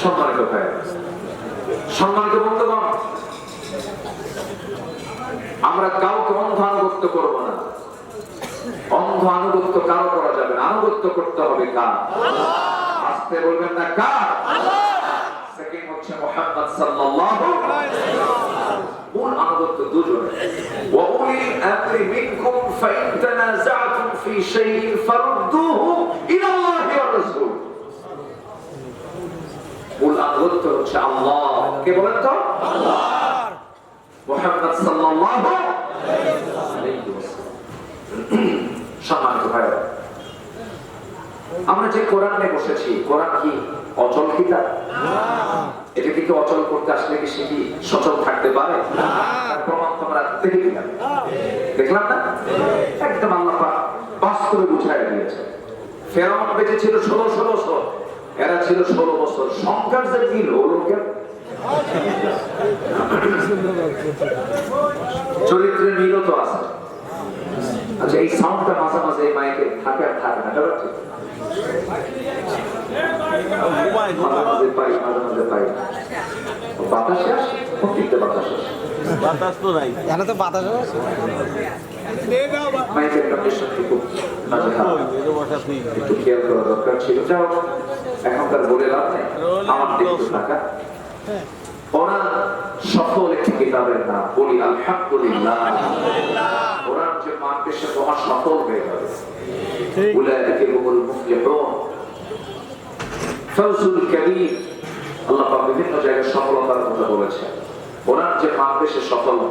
সম্মানিত ভাই সম্মানিত বন্ধুগণ আমরা কাউকে অন্ধ আনুগত্য করবো না অন্ধ আনুগত্য কারো করা যাবে না আনুগত্য করতে হবে কার আসতে বলবেন না কার সেকেন্ড হচ্ছে মোহাম্মদ সাল্লাল্লাহু মূল আনুগত্য দুজনে وأولي الأمر منكم فإن تنازعتم في شيء فردوه إلى الله মূল হচ্ছে আল্লাহ। কে বলেন তো? আমরা যে কোরআন বসেছি, কোরআন কি অচল কিতাব? এটাকে কি অচল করতে আসলে কি সে কি সচল থাকতে পারে? প্রমাণ তোমরা দেখে দেখলাম না? একদম আল্লাহ বাস্তবে বুঝাই দিয়েছে ফেরাউন বেঁচে ছিল ষোলোশো বছর এরা ছিল ষোলো বছর। সংখ্যার যে মিল হলো কেন? চরিত্রের মিলও তো আছে। আচ্ছা এই সাউন্ডটা মাঝে মাঝে এই মাইকে থাকে আর থাকে না এটা ঠিক। মাঝে মাঝে পাই মাঝে মাঝে পাই। বাতাসে প্রত্যেকটা বাতাস আসে। বাতাস তো নাই। এখানে তো বাতাস আছে। মাইকের কন্ডিশন খুব একটু খেয়াল করা দরকার ছিল। যাও। এখনকার বলে লাভ নেই। আমার দেখতে থাকা ওনার সফল একটি কিতাবের নাম। বলি আলহামদুলিল্লাহ। ওনার যে মানবে তোমার সফল হয়ে যাবে। সফলতার কথা বলেছেন।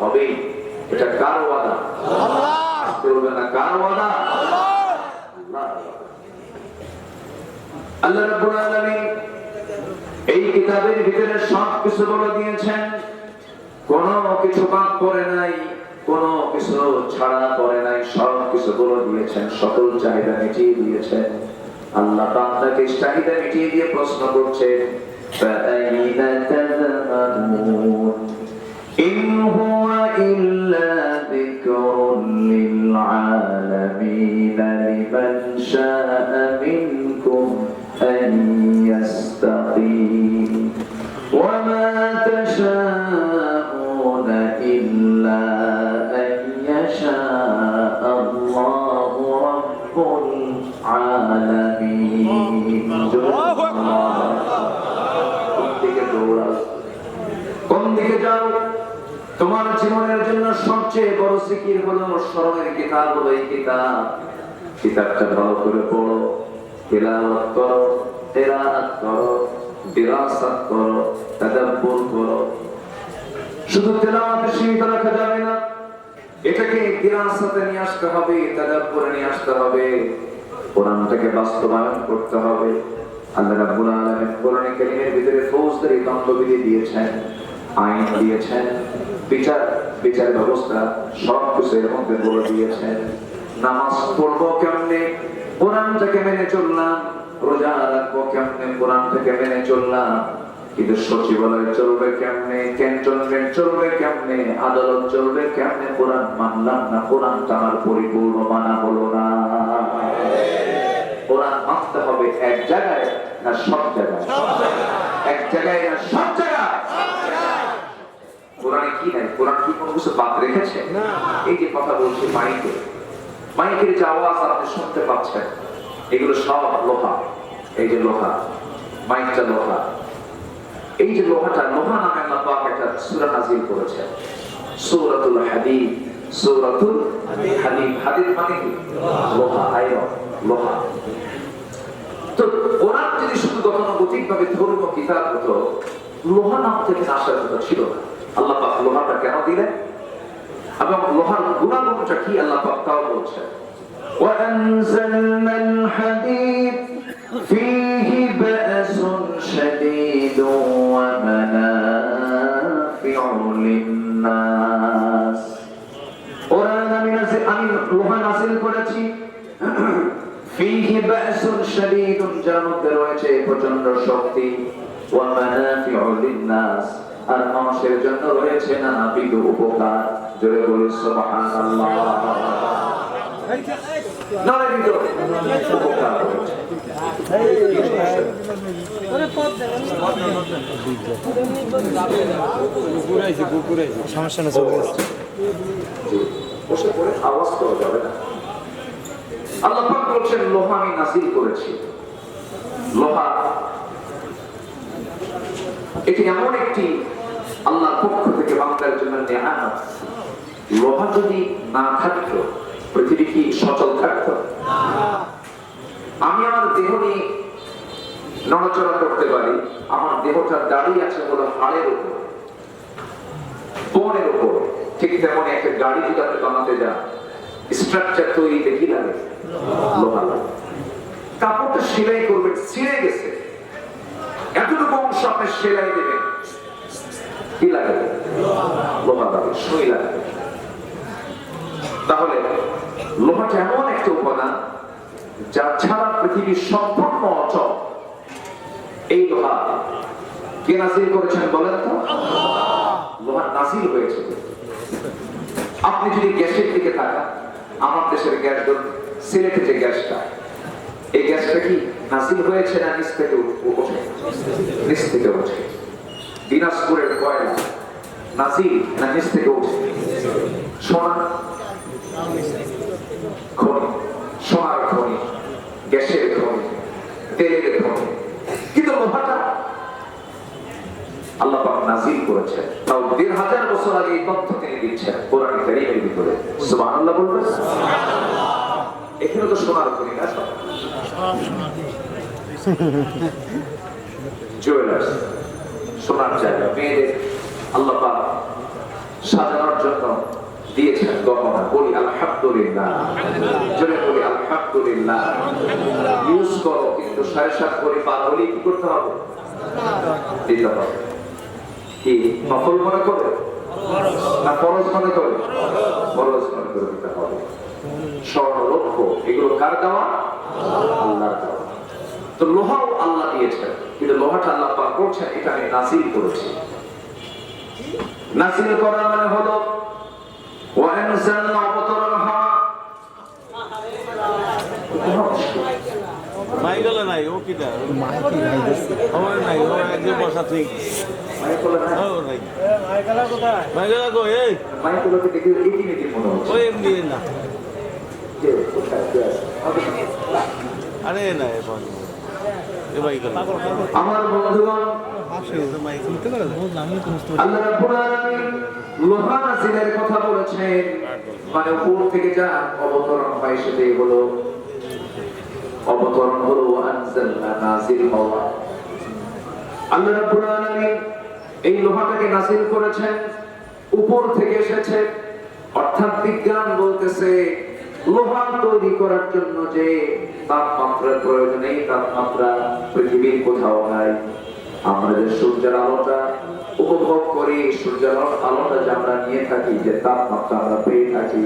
হবেই। এটা কার ওয়াদা? আল্লাহ রাব্বুল আলামিন এই কিতাবের ভিতরে সব কিছু বলে দিয়েছেন কোন কিছু বাদ পড়ে নাই কোন কিছু ছাড়া পড়ে নাই সব কিছু বলে দিয়েছেন সকল চাহিদা মিটিয়ে দিয়েছেন আল্লাহ বান্দাকে চাহিদা মিটিয়ে দিয়ে প্রশ্ন করছেন فأين تذهبون إن هو إلا ذكر للعالمين لمن شاء منكم أن يستقيم وما تشاءون إلا أن يشاء الله رب العالمين কোন দিকে দৌড়াও? কোন দিকে যাও তোমার জীবনের জন্য সবচেয়ে বড় সিকির হলো স্মরণের কিতাব হলো এই কিতাব কিতাবটা ভালো করে পড়ো তেলাওয়াত করো তেলাওয়াত করো দিরাসাত করো, তাদাব্বুর করো। শুধু তেলাওয়াতে সীমিত রাখা যাবে না, এটাকে দিরাসাতে নিয়ে আসতে হবে, তাদাব্বুরে নিয়ে আসতে হবে। কোরআনটাকে বাস্তবায়ন করতে হবে। আল্লাহ রাব্বুল আলামিন কোরআনে কারীমের ভিতরে ফৌজদারি দণ্ডবিধি দিয়েছেন, আইন দিয়েছেন, বিচার বিচার ব্যবস্থা সব কিছু এর মধ্যে বলে দিয়েছেন। নামাজ পড়ব কেমনে? কোরআনটাকে মেনে চললাম রোজা রাখব কেমনে? কোরআনটাকে মেনে চললাম কিন্তু সচিবালয় চলবে কেমনে? ক্যান্টনমেন্ট চলবে কেমনে? আদালত চলবে কেমনে? কোরআন মানলাম না? কোরআনটা আমার পরিপূর্ণ মানা হলো না। কোরআন মানতে হবে এক জায়গায় না সব জায়গায়? এক জায়গায় না সব জায়গায়? কোরআনে কি নাই? কোরআন কি কোনো কিছু বাদ রেখেছে? এই যে কথা বলছি মাইকে। মাইকের যে আওয়াজ আপনি শুনতে পাচ্ছেন, এগুলো সব লোহা, এই যে লোহা, মাইকটা লোহা। এই যে লোহাটা, লোহা নামে আল্লাহ একটা সূরা নাযিল করেছেন। সূরাতুল মানে লোহা, আয়রন, লোহা। তো কোরআন যদি শুধু গতানুগতিক ভাবে ধর্মীয় কিতাব হতো, লোহা নাম থেকে আসার কথা ছিল আল্লাহ পাক লোহাটা কেন দিলেন? এবং লোহার গুণাগুণটা কি আল্লাহ পাক তাও বলছেন وأنزلنا الحديد فيه بأس شديد ومنافع للناس কোরআন আমি নাজিল আমি লোহা নাজিল করেছি ফিহি বাসুন শাদীদুন যার মধ্যে রয়েছে প্রচন্ড শক্তি ওয়া মানাফিউ লিন-নাস আর মানুষের জন্য রয়েছে নানাবিধ উপকার জোরে বলি সুবহানাল্লাহ। নারে দিত উপকার হয়েছে। কুকুরাইছে কুকুরাইছে সমস্যা না চলে গেছে। বসে পড়ে আওয়াজ করা যাবে না। আল্লাহ পাক বলছেন লোহা আমি নাসিল করেছি। লোহা। এটি এমন একটি আল্লাহর পক্ষ থেকে বান্দার জন্য নেহামত লোহা যদি না থাকতো, পৃথিবী কি সচল থাকতো? আমি আমার দেহ নিয়ে নড়াচড়া করতে পারি, আমার দেহটা দাঁড়িয়ে আছে হলো হাড়ের উপর বোনের উপর ঠিক তেমন একটা গাড়ি যদি আপনি বানাতে যান স্ট্রাকচার তৈরিতে কি লাগে? লোহা লাগে। কাপড়টা সেলাই করবেন ছিঁড়ে গেছে। এতটুকু অংশ আপনি সেলাই দেবেন। কি লাগে? লোহা লাগে, সুই লাগে। তাহলে লোহাটা এমন একটা উপাদান যা ছাড়া পৃথিবীর সম্পূর্ণ অচল। এই লোহা কে নাসিল করেছেন বলেন তো? লোহার নাসিল হয়েছে। আপনি যদি গ্যাসের দিকে তাকান, আমার দেশের গ্যাস সিলেটে যে গ্যাসটা, এই গ্যাসটা কি নাসিল হয়েছে না নিচ থেকে উঠ- ওঠে নিচ থেকে ওঠে দিনাজপুরের কয়লা নাসিল না নিচ থেকে ওঠে সোনা খনি, সোনার খনি, গ্যাসের খনি, তেলের খনি। কিন্তু লোহাটা আল্লাহ পাক নাজিল তাও দেড় হাজার বছর আগে এই তথ্য তিনি দিচ্ছেন কোরআন কারিমের ভিতরে। সুবহানাল্লাহ বলবেন? এখানে তো সোনার খনি না জুয়েলার্স সোনার জায়গা, মেয়েদের আল্লাহ সাজানোর জন্য দিয়েছেন গহনা বলি, আলহামদুলিল্লাহ। জোরে বলি, আলহামদুলিল্লাহ। ইউজ করো, কিন্তু সাড়ে সাত করে পার হলে কি করতে হবে? দিতে হবে। কি নকল মনে করে? না ফরজ মনে করে? ফরজ মনে করে দিতে হবে। স্বর্ণ লক্ষ্য এগুলো কার দেওয়া? আল্লাহর দেওয়া। তো লোহাও আল্লাহ দিয়েছেন, কিন্তু লোহাটা আল্লাহ পাক করছেন, এটা আমি নাসিল করেছি। নাসিল করা মানে হলো وأنزلنا مطرها মাইকেল নাই ও কিটা আমার নাই ও একজন বসা ঠিক ও নাই মাইকেল গো এই মাইকগুলোকে দেখে ইতিমিতি মনে হচ্ছে ওই এমনি না যে কোথায় কে আছে? আরে না এখন এ মাইকেল আমার বন্ধুগণ কথা বলেছেন মানে উপর থেকে যা অবতরণ হয় সেটাই হলো, অবতরণ হলো এই লোহাটাকে নাজিল করেছেন, উপর থেকে এসেছে। অর্থাৎ বিজ্ঞান বলতেছে লোহা তৈরি করার জন্য যে তাপমাত্রার প্রয়োজন এই তাপমাত্রা পৃথিবীর কোথাও নাই। আমরা যে সূর্যের আলোটা উপভোগ করি, সূর্যের আলোটা যে আমরা নিয়ে থাকি, যে তাপমাত্রা আমরা পেয়ে থাকি,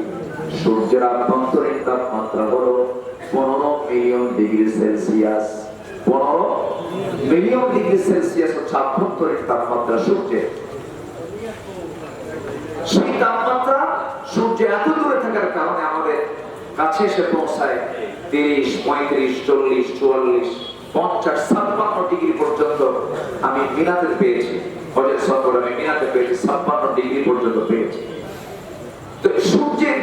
সূর্যের আভ্যন্তরীণ তাপমাত্রা হলো পনেরো মিলিয়ন ডিগ্রি সেলসিয়াস। পনেরো মিলিয়ন ডিগ্রি সেলসিয়াস হচ্ছে আভ্যন্তরীণ তাপমাত্রা সূর্যের। সেই তাপমাত্রা সূর্য এত দূরে থাকার কারণে কাছে এসে পৌঁছায় তিরিশ, পঁয়ত্রিশ, চল্লিশ, চুয়াল্লিশ, পঞ্চাশ, ছাপ্পান্ন ডিগ্রি পর্যন্ত আমি মিনাতে পেয়েছি। হজের সফর, আমি মিনাতে পেয়েছি, ছাপ্পান্ন ডিগ্রি পর্যন্ত পেয়েছি। তো সূর্যের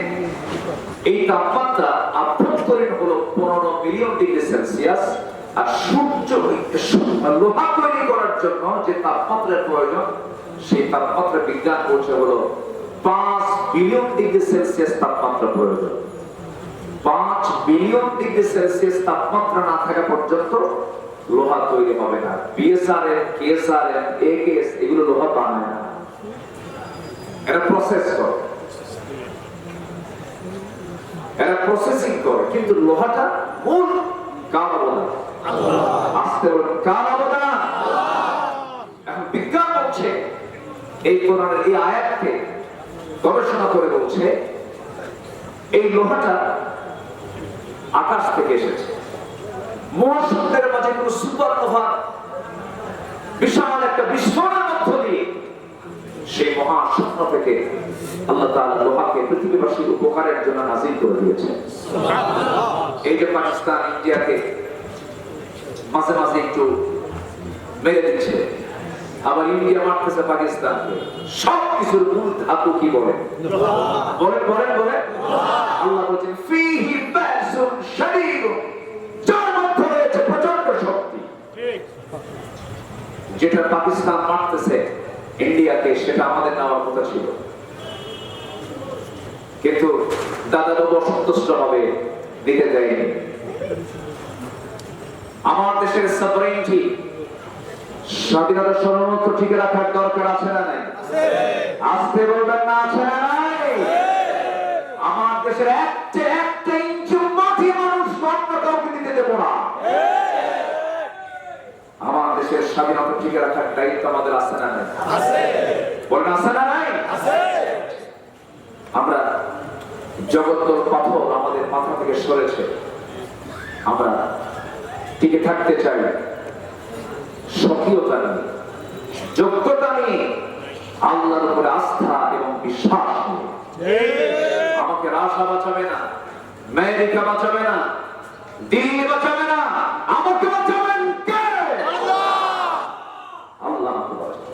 এই তাপমাত্রা আভ্যন্তরীণ হলো পনেরো মিলিয়ন ডিগ্রি সেলসিয়াস, আর সূর্য লোহা তৈরি করার জন্য যে তাপমাত্রার প্রয়োজন, সেই তাপমাত্রা বিজ্ঞান বলছে হলো পাঁচ বিলিয়ন ডিগ্রি সেলসিয়াস তাপমাত্রা প্রয়োজন। পাঁচ বিলিয়ন ডিগ্রি সেলসিয়াস তাপমাত্রা না থাকা পর্যন্ত লোহা তৈরি হবে না। বিএসআরএম কেএসআরএম একেএস এগুলো লোহা বানায় না। এটা প্রসেস করে। এরা প্রসেসিং করে, কিন্তু লোহাটা মূল কার অবদান আসতে বলেন কার অবদান এখন বিজ্ঞান বলছে, এই কোরআনের এই আয়াতকে গবেষণা করে বলছে, এই লোহাটা আকাশ থেকে এসেছে। মহাশূন্যের মাঝে কোন সুপার লোহা বিশাল একটা বিস্ফোরণের মধ্য দিয়ে সেই মহা থেকে আল্লাহ তাআলা লোহাকে পৃথিবীবাসীর উপকারের জন্য নাজিল করে দিয়েছে এই যে পাকিস্তান ইন্ডিয়াকে মাঝে মাঝে একটু মেরে দিচ্ছে। আবার ইন্ডিয়া মারতেছে পাকিস্তানকে। সব কিছুর মূল ধাতু কি বলে? বলেন বলেন বলেন। আল্লাহ বলছেন যেটা পাকিস্তান মারতেছে ইন্ডিয়াকে সেটা আমাদের নেওয়ার কথা ছিল। কিন্তু দাদা বাবু অসন্তুষ্ট হবে, দিতে দেয়নি। আমার দেশের সাবরেন্টি স্বাধীনতা সর্বত্র ঠিক রাখার দরকার আছে না নাই? আসতে বলবেন না, আছে না নাই? আমার দেশের একটা একটা ইঞ্চি মাটি মানুষ অন্য কাউকে দিতে দেবো না। দেশের স্বাধীনতা ঠিক রাখার দায়িত্ব আমাদের আছে না নাই? বলেন আছে না নাই? আমরা জগত্তর পাথর আমাদের মাথা থেকে সরেছে। আমরা টিকে থাকতে চাই। স্বকীয়তা নিয়ে যোগ্যতা নিয়ে আল্লাহর উপরে আস্থা এবং বিশ্বাস আমাকে রাশা বাঁচাবে না আমেরিকা বাঁচাবে না দিল্লি বাঁচাবে না আমাকে বাঁচাবেন কে আল্লাহ আমাকে বাঁচাবে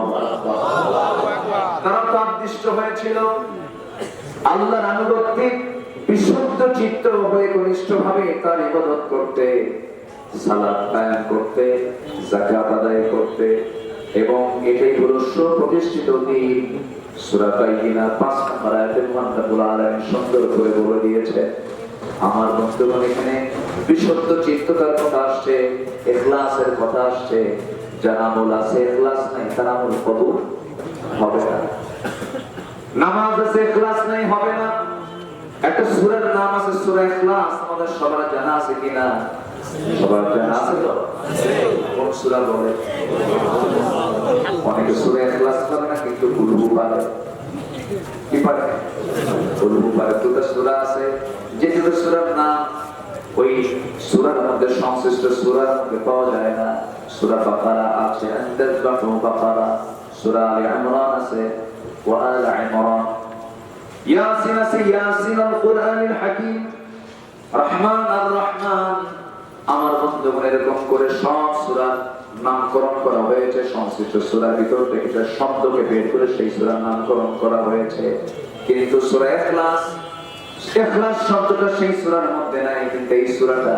আল্লাহর আনুগত্যে বিশুদ্ধ চিত্ত হয়ে ঘনিষ্ঠ ভাবে তার ইবাদত করতে কায়েম করতে আদায় করতে এবং এটাই হলো সুপ্রতিষ্ঠিত দিন। সূরা বাইয়িনা 5 নম্বর সুন্দর করে বলে দিয়েছে আমার বন্ধুগণ এখানে বিশুদ্ধ চিত্ততার কথা আসছে, ইখলাসের কথা আসছে। যার আমল আছে ইখলাস নাই, তার আমল কবুল হবে না। নামাজ আছে ইখলাস নাই, হবে না। একটা সূরার নাম আছে, সূরা ইখলাস আমাদের সবার জানা আছে কিনা সবার জানা আছে তো? কোন সূরা বলে? অনেকে সূরা ইখলাস করে না, কিন্তু কুলহু পারে। কি পারে? কুলহু পারে। দুটো সূরা আছে। যে দুটো সূরার নাম, ওই সূরার মধ্যে, সংশ্লিষ্ট সূরার মধ্যে পাওয়া যায় না। সূরা বাকারা আছে আন্দাজ বাকারা। সূরা আলে ইমরান আছে। ইয়াসিন আছে ইয়াসিন আল কোরআনিল হাকিম রহমান আর রহমান আমার বন্ধুগণ, এরকম করে সব সূরার নামকরণ করা হয়েছে, সংশ্লিষ্ট সূরার ভিতর থেকে শব্দকে বের করে সেই সূরার নামকরণ করা হয়েছে। কিন্তু সূরা ইখলাস ইখলাস শব্দটা সেই সূরার মধ্যে নাই, কিন্তু এই সূরাটা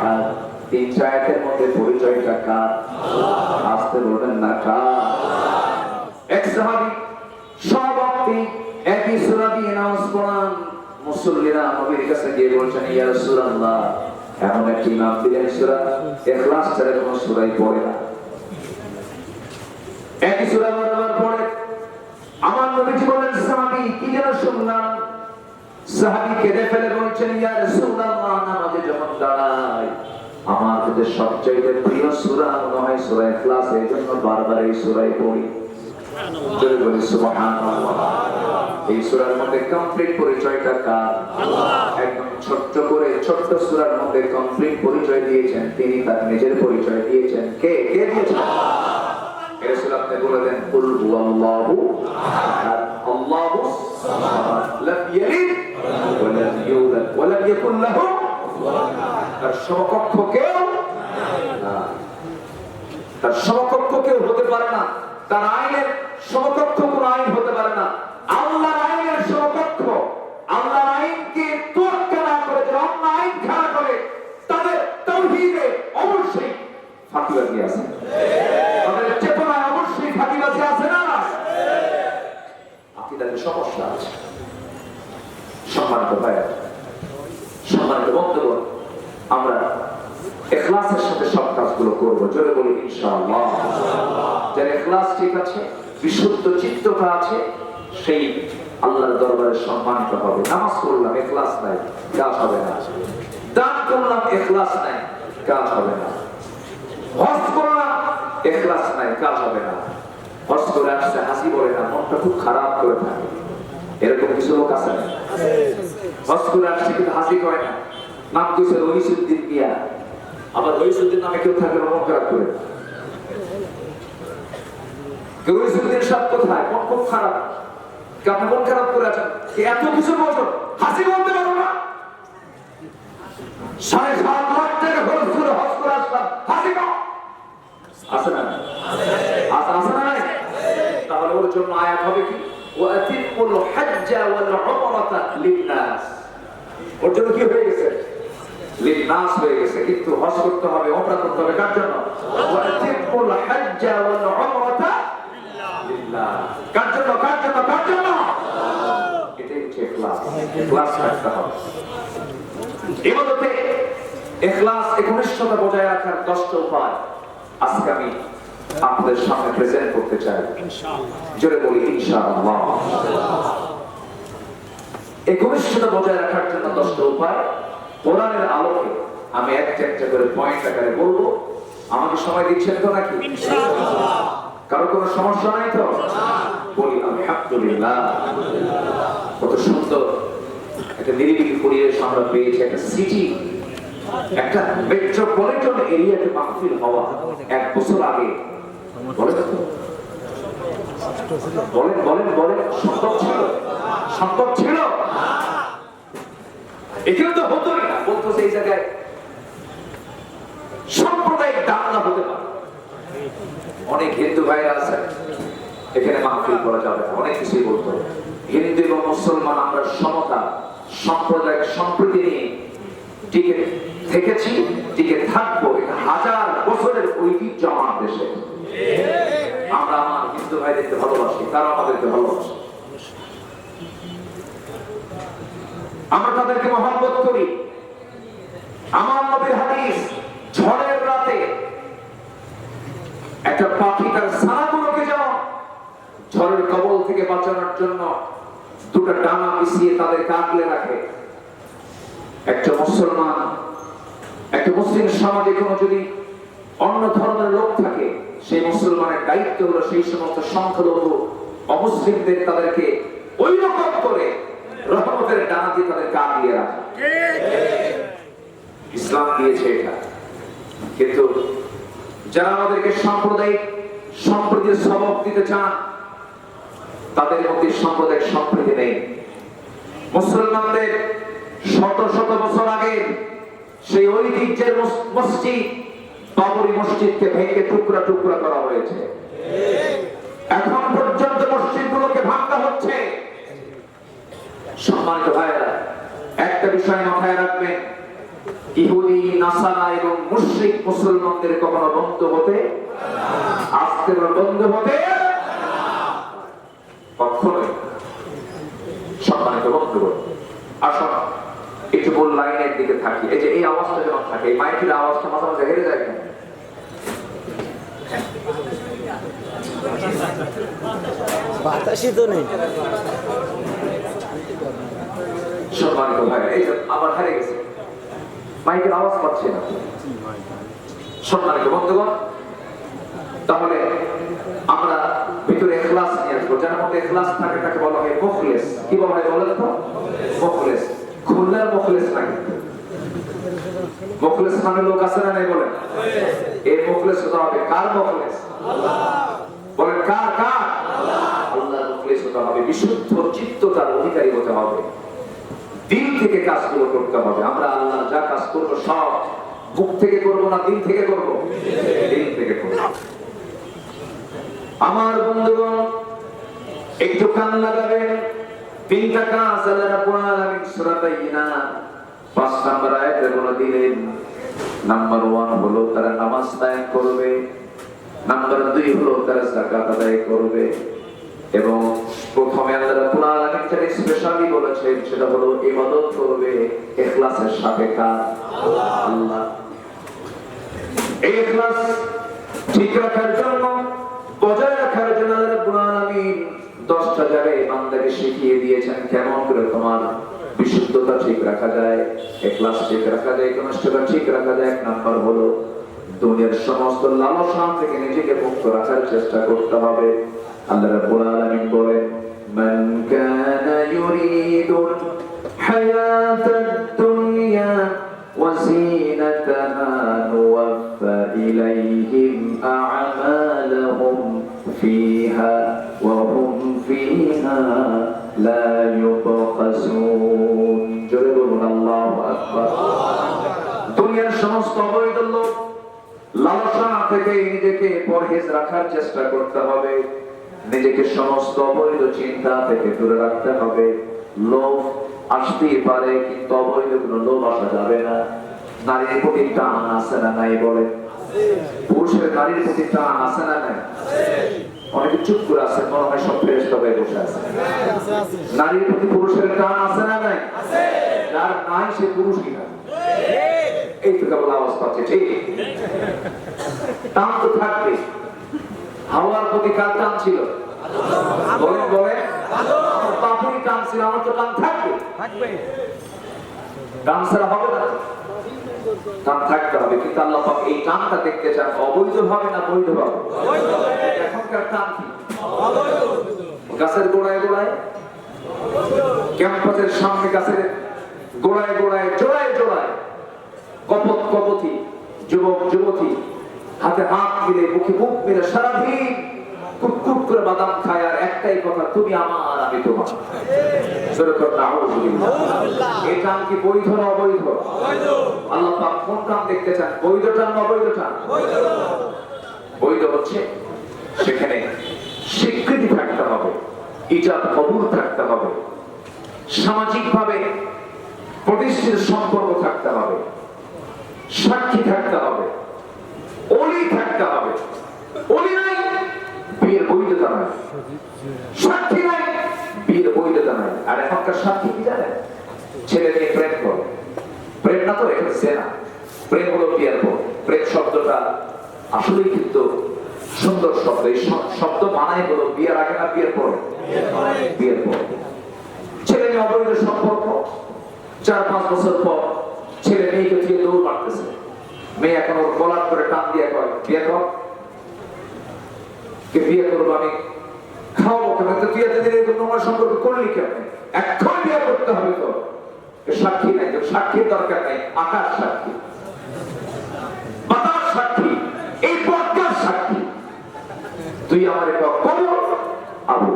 তিন চায়ের মধ্যে পরিচয়টা কার? আসতে বলবেন না কার? এক সাহাবি সভাপতি একই মুসল্লিরা নবীর কাছে গিয়ে বলছেন, ইয়া রাসূলুল্লাহ। এমন একটি নাম দিলেন ইখলাস পড়ে না। একই সূরা বারবার পড়ে। আমার নবীজি বলেন সাহাবী, কি যেন শুনলাম? সাহাবী কেঁদে ফেলে বলছেন, ইয়া রাসূলুল্লাহ। নামাজে যখন দাঁড়ায় আমার কাছে সবচাইতে প্রিয় সূরা মনে হয় সূরা ইখলাস এই জন্য বারবার এই সূরাই পড়ি। ছোট্ট করে, ছোট্ট তিনি তার নিজের পরিচয় দিয়েছেন। কে? দিয়েছেন? আপনি বলে দেন তার সমকক্ষ কেউ তার সমকক্ষ কেউ হতে পারে না। তার আইনের সমকক্ষ কোন আইন হতে পারে না। আল্লাহ ফাঁকিবাজি আছে তাদের চেতনায় অবশ্যই ফাঁকিবাজি আছে না আকিদাতে সমস্যা আছে সম্মানিত ভাই সম্মানিত বন্ধুগণ আমরা এখলাসের সাথে সব কাজগুলো করব জোরে বলি ইনশাআল্লাহ। করে হাসি বলে না, মনটা খুব খারাপ করে থাকে। এরকম কিছু লোক আছে? কিন্তু হাসি করে না। নাম কইছে রহিসুদ্দিন মিয়া। আবার রহিসুদ্দিন নামে কেউ থাকলে মন খারাপ করে। কেউ রহিসুদ্দিন সব কোথায়? মন খুব খারাপ। কে আপনি মন খারাপ করে আছেন? এত কিছু বছর হাসি বলতে পারো না। সাড়ে সাত করে আসলাম। হাসি না? না তাহলে ওর জন্য আয়াত হবে কি? হাজ্জা ওয়াল উমরাতা লিন্নাস। ওর জন্য কি হয়ে গেছে? লিন্নাস হয়ে গেছে। কিন্তু হজ করতে হবে, উমরা করতে হবে। কার জন্য? ওয়াতিমুল হাজ্জা ওয়াল লিল্লাহ কার জন্য? কার জন্য? কার জন্য? এটাই হচ্ছে ইখলাস। ইখলাস রাখতে হবে। ইবাদতে ইখলাস একনিষ্ঠতা বজায় রাখার দশটা উপায় আজকে আমি আপনাদের সামনে প্রেজেন্ট করতে চাই। জোরে বলি ইনশাআল্লাহ। একনিষ্ঠতা বজায় রাখার জন্য দশটা উপায়। কোরআনের আলোকে আমি একটা একটা করে পয়েন্ট আকারে বলব। আমাকে সময় দিচ্ছেন তো নাকি? কারও কোনো সমস্যা নাই তো? বলি, আলহামদুলিল্লাহ। কত সুন্দর। একটা নিরিবিলি পরিবেশ আমরা পেয়েছি, একটা সিটি একটা মেট্রোপলিটন এরিয়াতে মাহফিল হওয়া এক বছর আগে। বলেন? বলেন বলেন সম্ভব ছিল? সম্ভব ছিল? এখানে তো হতোই না। বলতো সেই জায়গায় সাম্প্রদায়িক দাঙ্গা হতে পারে। অনেক হিন্দু ভাইরা আছে, এখানে মাহফিল করা যাবে, অনেক কিছুই বলতো হিন্দু এবং মুসলমান, আমরা সমতা, সাম্প্রদায়িক সম্প্রীতি নিয়ে টিকে থেকেছি, টিকে থাকব। হাজার বছরের ঐতিহ্য আমার দেশে। আমরা আমার হিন্দু ভাইদেরকে ভালোবাসি, তারা আমাদেরকে ভালোবাসে। আমরা তাদেরকে মহব্বত করি। আমার নবীর হাদিস ঝড়ের রাতে একটা পাখি তার ছানাগুলোকে যেমন ঝড়ের কবল থেকে বাঁচানোর জন্য দুটো ডানা মিশিয়ে তাদের কাটলে রাখে। একটা মুসলমান একটা মুসলিম সমাজে কোনো যদি অন্য ধর্মের লোক থাকে সেই মুসলমানের দায়িত্ব হলো সেই সমস্ত সংখ্যালঘু অমুসলিমদের তাদেরকে ওই রকম করে রহমতের ডানা দিয়ে তাদের গা দিয়ে রাখা। ইসলাম দিয়েছে এটা। কিন্তু যারা আমাদেরকে সাম্প্রদায়িক সম্প্রীতির সবক দিতে চান, তাদের মধ্যে সাম্প্রদায়িক সম্প্রীতি নেই। মুসলমানদের শত শত বছর আগে সেই ঐতিহ্যের মসজিদ, বাবরি মসজিদকে ভেঙে টুকরা টুকরা করা হয়েছে। এখন পর্যন্ত মসজিদগুলোকে ভাঙা হচ্ছে। সম্মানিত ভাইরা একটা বিষয় মাথায় ইহুদি নাসারা এবং মুশরিক মুসলমানদের কখনো বন্ধ হতে? আজকে বন্ধ হতে? কখনোই সম্মানিত বন্ধুগণ আসুন একটু বল লাইনের দিকে থাকি। এই যে এই আওয়াজটা যখন থাকে এই মাইকের আওয়াজটা মাঝে মাঝে হেরে যায় কেন? বাতাসই তো নেই। সম্মানিত ভাই এই যে আবার হারিয়ে গেছে। মাইকের আওয়াজ পাচ্ছে না। সম্মানিত বন্ধুগণ, তাহলে আমরা ভিতরে এখলাস নিয়ে আসব। যার মধ্যে এখলাস থাকে তাকে বলা হয় মুখলেস। কি বলা হয় বলেন তো? মুখলেস। খুলনার মুখলেস না কিন্তু মুখলেস মানে লোক আছে না নেই বলেন? এই মুখলেস হতে হবে কার মুখলেস? বলেন কার কার? আল্লাহর মুখলেস হতে হবে, বিশুদ্ধ চিত্ততার অধিকারী হতে হবে। দিল থেকে কাজগুলো করতে হবে। আমরা আল্লাহ করব, সব মুখ থেকে করব না দিল থেকে করব? দিল থেকে করব। আমার বন্ধুগণ একটু কান লাগাবেন। তিনটা কাজ আল্লাহ রাব্বুল আলামিন পাঁচ নাম্বার আয়াতে বলে দিলেন, নাম্বার ওয়ান হলো তারা নামাজ দায় করবে, নাম্বার দুই হলো তারা জাকাত আদায় করবে। এবং প্রথমে আল্লাহ রাব্বুল আলামিন যেটা স্পেশালি বলেছেন, সেটা হলো ইবাদত করবে ইখলাসের সাথে কার আল্লাহ। এই ইখলাস ঠিক রাখার জন্য, বজায় রাখার জন্য আল্লাহ রাব্বুল আলামিন 10টা জায়গায় বান্দাকে শিখিয়ে দিয়েছেন কেমন করে তোমার বিশুদ্ধতা ঠিক রাখা যায়, ইখলাস ঠিক রাখা যায় কনিষ্ঠতা ঠিক রাখা যায়। এক নাম্বার হলো দুনিয়ার সমস্ত লালসা থেকে নিজেকে মুক্ত রাখার চেষ্টা করতে হবে। দুনিয়ার সমস্ত অবৈধ লোক লালসা থেকে নিজেকে পরহেজ রাখার চেষ্টা করতে হবে। নিজেকে সমস্ত অবৈধ চিন্তা থেকে দূরে রাখতে হবে। লোভ আসতেই পারে, কিন্তু অবৈধ কোনো লোভ আসা যাবে না। নারীর প্রতি টান আছে না নাই বলে? পুরুষের নারীর প্রতি টান আছে না নাই? অনেকে চুপ করে আছে মনে হয় সব ফেরেস তবে বসে আছে নারীর প্রতি পুরুষের টান আছে না নাই? যার নাই সে পুরুষই না। এই তো কেবল আওয়াজ পাচ্ছে, ঠিক? টান তো থাকবে হাওয়ার প্রতি কার টান ছিল? বলেন বলেন। আমার টান ছিল আমার তো টান থাকবে। টান ছাড়া হবে না। টান থাকতে হবে কিন্তু আল্লাহ পাক এই টানটা দেখতে চান অবৈধ ভাবে না বৈধ ভাবে এখনকার টান কি? গাছের গোড়ায় গোড়ায়? ক্যাম্পাসের সামনে গাছের গোড়ায় গোড়ায় জোড়ায় জোড়ায়। কপত কপতি যুবক যুবতী। হাতে হাত মিলে মুখে মুখ মিলে সারাদিন কুটকুট করে বাদাম খায় আর একটাই কথা তুমি আমার আমি তোমার। জোরে কর না, আউযুবিল্লাহ। এই কাম কি বৈধ না অবৈধ? আল্লাহ পাক কোন কাম দেখতে চান? বৈধ টান না অবৈধ টান বৈধ হচ্ছে সেখানে স্বীকৃতি থাকতে হবে ইজাত কবুল থাকতে হবে সামাজিক ভাবে প্রতিষ্ঠিত সম্পর্ক থাকতে হবে সাক্ষী থাকতে হবে অলি থাকতে হবে অলি নাই বিয়ের বৈধতা নাই সাক্ষী নাই বিয়ের বৈধতা নাই আর এখনকার সাক্ষী কি জানেন? ছেলে মেয়ে প্রেম করে। প্রেম না তো এখানে সেনা প্রেম হলো বিয়ের পর প্রেম শব্দটা আসলেই কিন্তু সুন্দর শব্দ। এই শব্দ মানাই হলো বিয়ের আগে না বিয়ের পরে? বিয়ের পর। ছেলে মেয়ে অবৈধ সম্পর্ক। চার পাঁচ বছর পর ছেলে মেয়েকে দিয়ে দৌড় মারতেছে। মেয়ে এখন ওর গলার করে টান দিয়ে কয় বিয়ে কর। কে বিয়ে করব আমি খাওয়াবো কেন তো তুই এতদিন এরকম নোংরা সম্পর্ক করলি কেন এখন বিয়ে করতে হবে তো। সাক্ষী নাই তো, সাক্ষীর দরকার নাই আকাশ সাক্ষী। বাতাস সাক্ষী, এই পদ্মার সাক্ষী। তুই আমার কবর, আবু।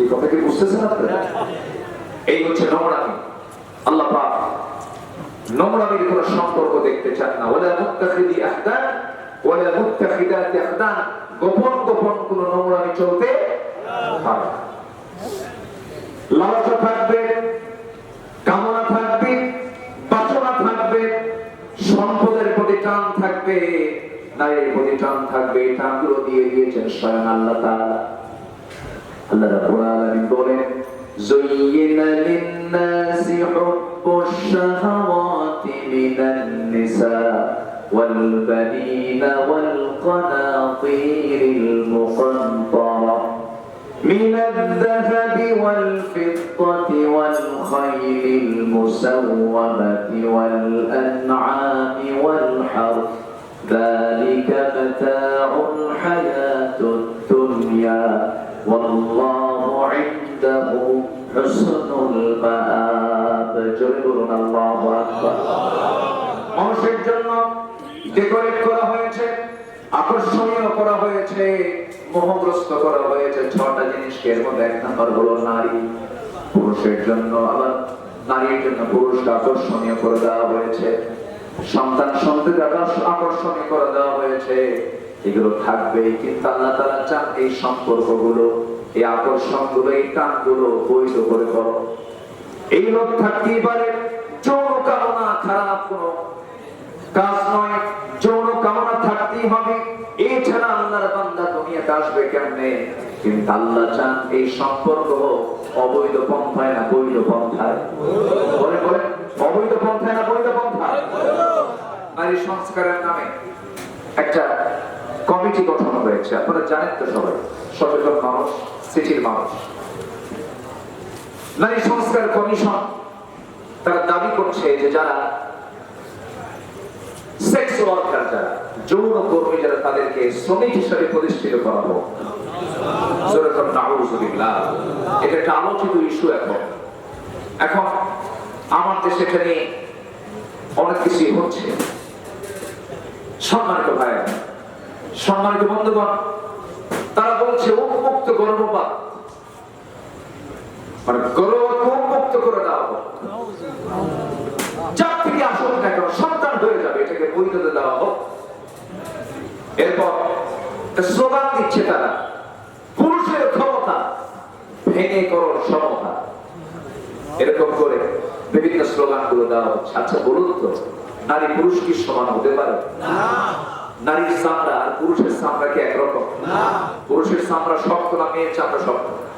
এই কথা কি বুঝতেছেন আপনারা? এই হচ্ছে নোংরামি। আল্লাহ পাক নোংরামির কোন সম্পর্ক দেখতে চান না। ওলা মুত্তাখিদি আহদান ওলা মুত্তাখিদাতি আহদান গোপন গোপন কোন নোংরামি চলতে পারে না। লালসা থাকবে কামনা থাকবে বাসনা থাকবে সম্পদের প্রতি টান থাকবে নারীর প্রতি টান থাকবে এই টানগুলো দিয়ে দিয়েছেন স্বয়ং আল্লাহ তাআলা আল্লাহ রাব্বুল আলামিন বলেন زين للناس حب الشهوات من النساء والبنين والقناطير المقنطرة من الذهب والفضة والخيل المسومة والأنعام والحرث ذلك متاع الحياة الدنيا والله عنده حسن المآب جربنا الله أكبر মানুষের জন্য ডেকোরেট করা হয়েছে, আকর্ষণীয় করা হয়েছে, মোহগ্রস্ত করা হয়েছে। ছটা জিনিসকে এর মধ্যে এক নম্বর হলো নারী। পুরুষের জন্য আবার নারীর জন্য পুরুষকে আকর্ষণীয় করে দেওয়া হয়েছে। সন্তান সন্ততি আকর্ষণীয় করে দেওয়া হয়েছে। এগুলো থাকবেই, কিন্তু আল্লাহ তারা চান এই সম্পর্কগুলো, এই আকর্ষণগুলো, এই টানগুলো বৈধ করে করো। এই লোক থাকতেই পারে যৌন কামনা খারাপ কোনো কাজ নয়, যৌন কামনা থাকতেই হবে। এছাড়া আল্লাহর বান্দা দুনিয়াতে আসবে কেমনে? কিন্তু আল্লাহ চান এই সম্পর্ক অবৈধ পন্থায় না বৈধ পন্থায়। বলে বলে অবৈধ পন্থায় না বৈধ পন্থায়? নারী সংস্কারের নামে একটা কমিটি গঠন হয়েছে। আপনারা জানেন তো সবাই, সচেতন মানুষ সিটির মানুষ। নারী সংস্কার কমিশন তারা দাবি করছে যে যারা সেক্স ওয়ার্কার যারা, যৌন কর্মী যারা তাদেরকে শ্রমিক হিসাবে প্রতিষ্ঠিত করা হোক জোরে এটা একটা আলোচিত ইস্যু এখন। এখন আমার দেশে এটা অনেক কিছুই হচ্ছে। সম্মানিত ভাই, সম্মানিত বন্ধুগণ, তারা বলছে, উন্মুক্ত গর্ভপাত মানে গর্ভপাত উন্মুক্ত করে দেওয়া হোক। যার থেকে আসুক না এটাকে বৈধতা দেওয়া হোক। এরপর স্লোগান দিচ্ছে তারা পুরুষের ক্ষমতা ভেঙে করো সমতা। এরকম করে বিভিন্ন স্লোগানগুলো দেওয়া হচ্ছে। আচ্ছা বলুন তো নারী পুরুষ কি সমান হতে পারে? নারীর চামড়া আর পুরুষের চামড়া কি একরকম? পুরুষের চামড়া শক্ত না মেয়ের চামড়া শক্ত?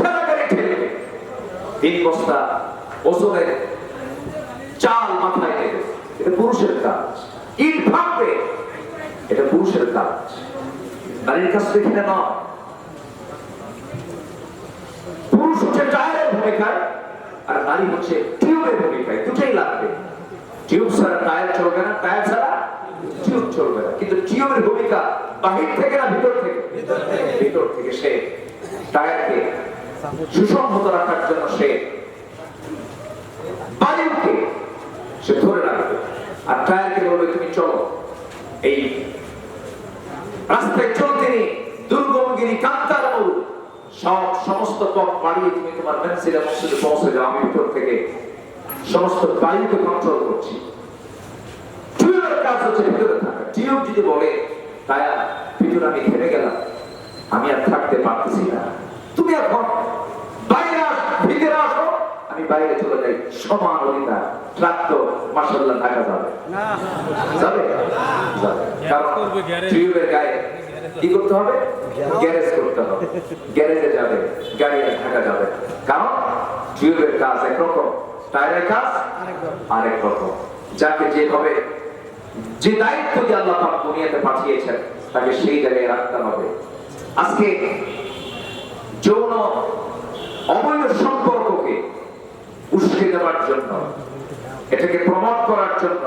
ঠেলাগাড়ি ঠেলবে তিন বস্তা ওজনের চাল মাথায় নেবে এটা পুরুষের কাজ। ইট ভাঙবে, এটা পুরুষের কাজ। নারীর কাছ থেকে নয়। পুরুষ হচ্ছে টায়ারের ভূমিকায়, আর নারী হচ্ছে টিউবের ভূমিকায়। দুটাই লাগবে। টিউব ছাড়া টায়ার চলবে না, টায়ার ছাড়া টিউব চলবে না। কিন্তু টিউবের ভূমিকা বাহির থেকে না ভিতর থেকে। ভিতর থেকে সে টায়ারকে সুসংহত রাখার জন্য সে বায়ুকে সে ধরে রাখবে। আর টায়ারকে বলবে, তুমি চলো। এই রাস্তায় চলতে নেই দুর্গমগিরি, কান্তার সব সমস্ত পথ বাড়িয়ে তুমি তোমার পৌঁছে যাও। আমি ভিতর থেকে সমস্ত বায়ুকে কন্ট্রোল করছি। টিউবের কাজ হচ্ছে ভিতরে থাকা। টিউব যদি বলে, তায়া, ভিতরে আমি ঘেমে গেলাম। আমি আর থাকতে পারতেছি না। তুমি এখন বাইরে ভিতরে আসো। আমি বাইরে চলে যাই। সমান অধিকার। ট্রাক তো মাসাল্লাহ ঢাকা যাবে। যাবে। টিউবের গায়ে কি করতে হবে? গ্যারেজ। করতে হবে। গ্যারেজে যাবে। গাড়ি আর ঢাকা যাবে। কারণ টিউবের কাজ একরকম টায়ারের কাজ আরেক রকম। যাকে যেভাবে যে দায়িত্ব দিয়ে আল্লাহ দুনিয়াতে পাঠিয়েছেন তাকে সেই জায়গায় রাখতে হবে। আজকে যৌন অবৈধ সম্পর্ককে উস্কে দেওয়ার জন্য, এটাকে প্রমোট করার জন্য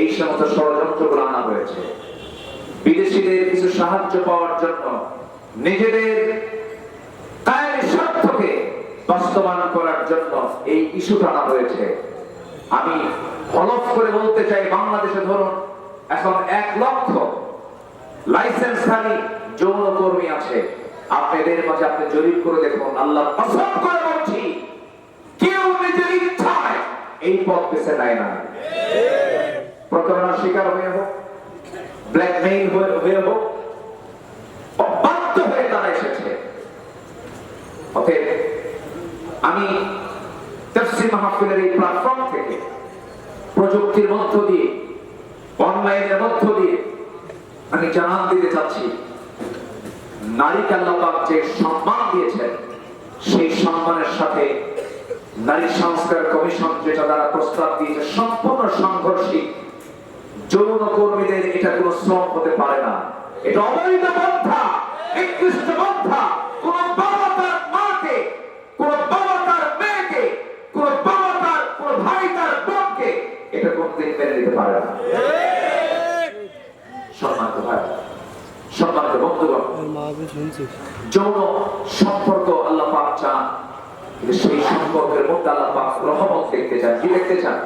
এই সমস্ত ষড়যন্ত্রগুলো আনা হয়েছে। বিদেশিদের কিছু সাহায্য পাওয়ার জন্য নিজেদের কায়ের স্বার্থকে বাস্তবায়ন করার জন্য এই ইস্যুটা আনা হয়েছে। আমি হলফ করে বলতে চাই, বাংলাদেশে ধরুন, এখন এক লক্ষ লাইসেন্সধারী যৌন কর্মী আছে। আপনাদের মাঝে আপনি জরিপ করে দেখুন, আল্লাহ কসম করে বলছি, কেউ নিজের ইচ্ছায় এই পথ বেছে নেয় না। প্রতারণার শিকার হয়ে হোক ব্ল্যাকমেইল হয়ে হোক হয়ে তারা এসেছে। অতএব আমি তাফসীর মাহফিলের এই প্ল্যাটফর্ম থেকে প্রযুক্তির মধ্য দিয়ে, অনলাইনের মধ্য দিয়ে আমি জানান দিতে চাচ্ছি। নারীকে আল্লাহ যে সম্মান দিয়েছেন, সেই সম্মানের সাথে নারী সংস্কার কমিশন যেটা দ্বারা প্রস্তাব দিয়েছে, সম্পূর্ণ সাংঘর্ষিক যৌন কর্মীদের এটা কোনো শ্রম হতে পারে না। এটা অবৈধ পন্থা, নিকৃষ্ট পন্থা। কোন বাবা তার মাকে, কোন বাবা তার মেয়েকে, কোন বাবা তার কোন ভাই তার বোনকে এটা কোনদিন মেনে নিতে পারে না সম্মানিত ভাই সম্মানিত বন্ধুগণ যৌন সম্পর্ক আল্লাহ পাক চান সেই সম্পর্কের মধ্যে আল্লাহ পাক রহমত দেখতে চান। কি দেখতে চান?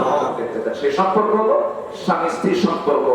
রহমত দেখতে চান। সেই সম্পর্ক হলো স্বামী স্ত্রীর সম্পর্ক।